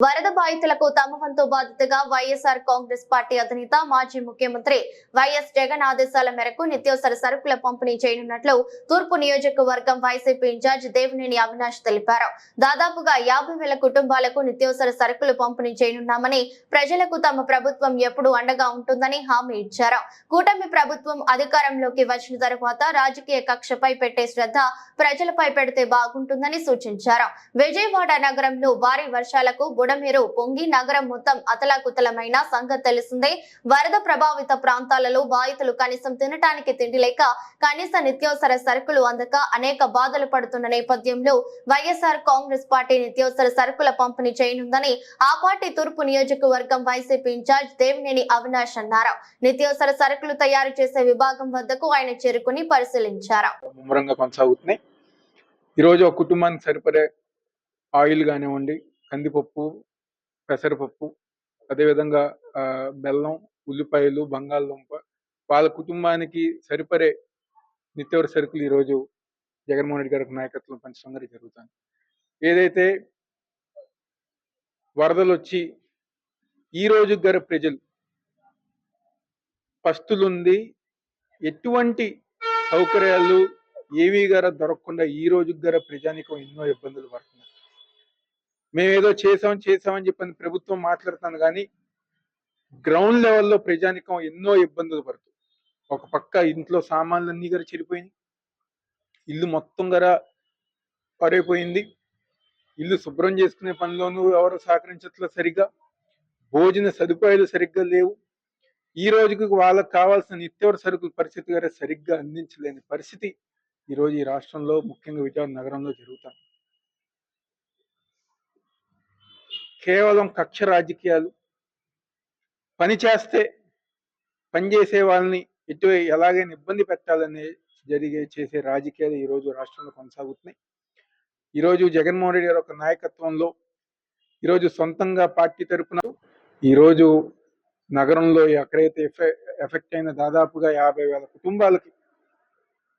వరద బాధితులకు తమ వంతు బాధ్యతగా వైఎస్ఆర్ కాంగ్రెస్ పార్టీ అధినేత మాజీ ముఖ్యమంత్రి వైఎస్ జగన్ ఆదేశాల మేరకు నిత్యావసర సరుకుల పంపిణీ చేయనున్నట్లు తూర్పు నియోజకవర్గం వైసీపీ ఇన్ఛార్జ్ దేవినేని అవినాష్ తెలిపారు. దాదాపుగా యాభై వేల కుటుంబాలకు నిత్యావసర సరుకులు పంపిణీ చేయనున్నామని ప్రజలకు తమ ప్రభుత్వం ఎప్పుడు అండగా ఉంటుందని హామీ ఇచ్చారు. కూటమి ప్రభుత్వం అధికారంలోకి వచ్చిన తర్వాత రాజకీయ కక్షపై పెట్టే శ్రద్ధ ప్రజలపై పెడితే బాగుంటుందని సూచించారు. విజయవాడ నగరంలో భారీ వర్షాలకు బుడమేరు పొంగి నగరం మొత్తం అతలాకుతలమైన సంగతి తెలిసిందే. వరద ప్రభావిత ప్రాంతాలలో బాధితులు కనీసం తినటానికి తిండి లేక కనీస నిత్యావసర సరుకులు అందక అనేక బాధలు పడుతున్న నేపథ్యంలో వైఎస్ఆర్ కాంగ్రెస్ పార్టీ నిత్యావసర సరుకుల పంపిణీ చేయనుందని ఆ పార్టీ తూర్పు నియోజకవర్గం వైసీపీ ఇన్ఛార్జ్ దేవినేని అవినాష్ అన్నారు. నిత్యావసర సరుకులు తయారు చేసే విభాగం వద్దకు ఆయన చేరుకుని పరిశీలించారు. కొనసాగుతున్నాయి. ఈరోజు ఒక కుటుంబానికి సరిపడే ఆయిల్ కానివ్వండి కందిపప్పు పెసరపప్పు అదేవిధంగా బెల్లం ఉల్లిపాయలు బంగాళదుంప వాళ్ళ కుటుంబానికి సరిపడే నిత్యావసర సరుకులు ఈరోజు జగన్మోహన్ రెడ్డి గారి నాయకత్వం పంచడం అనేది జరుగుతుంది. ఏదైతే వరదలు వచ్చి ఈ రోజు గారి ప్రజలు పస్తులుంది ఎటువంటి సౌకర్యాలు ఏవి గార దొరకకుండా ఈ రోజు గార ప్రజానికం ఎన్నో ఇబ్బందులు పడుతున్నారు. మేము ఏదో చేసాం చేసామని చెప్పని ప్రభుత్వం మాట్లాడుతుంది కానీ గ్రౌండ్ లెవెల్లో ప్రజానికం ఎన్నో ఇబ్బందులు పడుతుంది. ఒక పక్క ఇంట్లో సామాన్లు గారు చెడిపోయినాయి. ఇల్లు మొత్తం గర పారైపోయింది ఇల్లు శుభ్రం చేసుకునే పనిలోనూ ఎవరు సహకరించట్లేదు సరిగ్గా. భోజన సదుపాయాలు సరిగ్గా లేవు. ఈ రోజుకి వాళ్ళకి కావాల్సిన నిత్యవర సరుకుల పరిస్థితి గారే సరిగ్గా అందించలేని పరిస్థితి ఈరోజు ఈ రాష్ట్రంలో ముఖ్యంగా విజయవాడ నగరంలో జరుగుతుంది. కేవలం కక్ష రాజకీయాలు. పని చేస్తే పని చేసే వాళ్ళని ఎటు ఎలాగైనా ఇబ్బంది పెట్టాలనే జరిగే చేసే రాజకీయాలు ఈరోజు రాష్ట్రంలో కొనసాగుతున్నాయి. ఈరోజు జగన్మోహన్ రెడ్డి గారి ఒక నాయకత్వంలో ఈరోజు సొంతంగా పార్టీ తరపున ఈరోజు నగరంలో ఎక్కడైతే ఎఫెక్ట్ అయిన దాదాపుగా యాభై వేల కుటుంబాలకి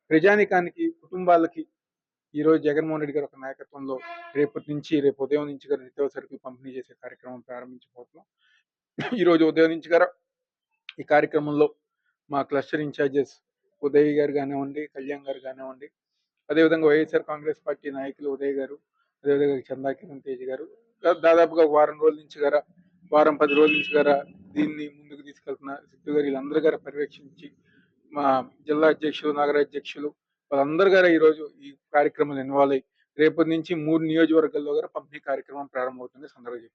ప్రజానికానికి కుటుంబాలకి ఈ రోజు జగన్మోహన్ రెడ్డి గారి ఒక నాయకత్వంలో రేపటి నుంచి రేపు ఉదయం నుంచి గారు నిత్యావసర సరుకులు పంపిణీ చేసే కార్యక్రమం ప్రారంభించబోతున్నాం. ఈరోజు ఉదయం నుంచి గారు ఈ కార్యక్రమంలో మా క్లస్టర్ ఇన్ఛార్జెస్ ఉదయ్ గారు కానివ్వండి కళ్యాణ్ గారు కానివ్వండి అదేవిధంగా వైఎస్ఆర్ కాంగ్రెస్ పార్టీ నాయకులు ఉదయ్ గారు అదేవిధంగా చందా కిరణ్ తేజ్ గారు దాదాపుగా వారం రోజుల నుంచి గారా వారం పది రోజుల నుంచి గారా దీన్ని ముందుకు తీసుకెళ్తున్న సిద్ధు గారు వీళ్ళందరూ గారు పర్యవేక్షించి మా జిల్లా అధ్యక్షులు నగర అధ్యక్షులు వాళ్ళందరూ గారు ఈ రోజు ఈ కార్యక్రమంలో ఇన్వాల్వ్ అయ్యి రేపటి నుంచి మూడు నియోజకవర్గాల్లో గారు పంపిణీ కార్యక్రమం ప్రారంభమవుతుంది సందర్భంగా